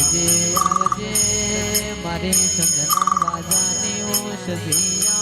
આવજે આવજે મારી સંજના બાજાની ઓષધિયાઓમાં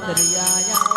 ડાપણના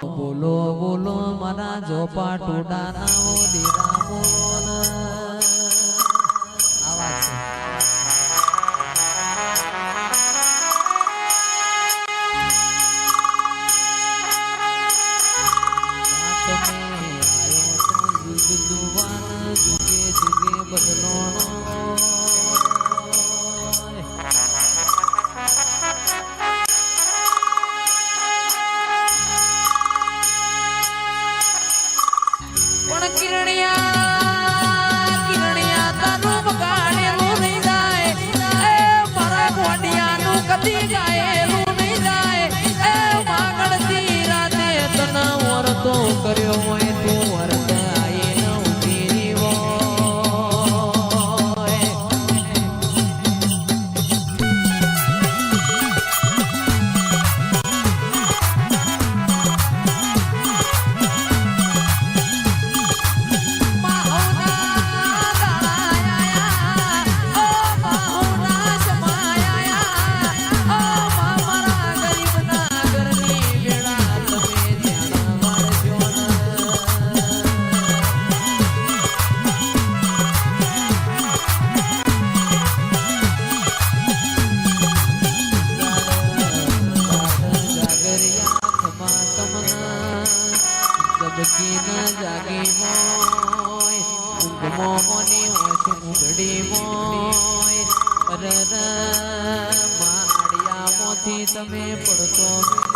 બોલો બોલો મારા જોપા ટોડા ના દીરા બોલો માળિયા મોથી તમે પડતો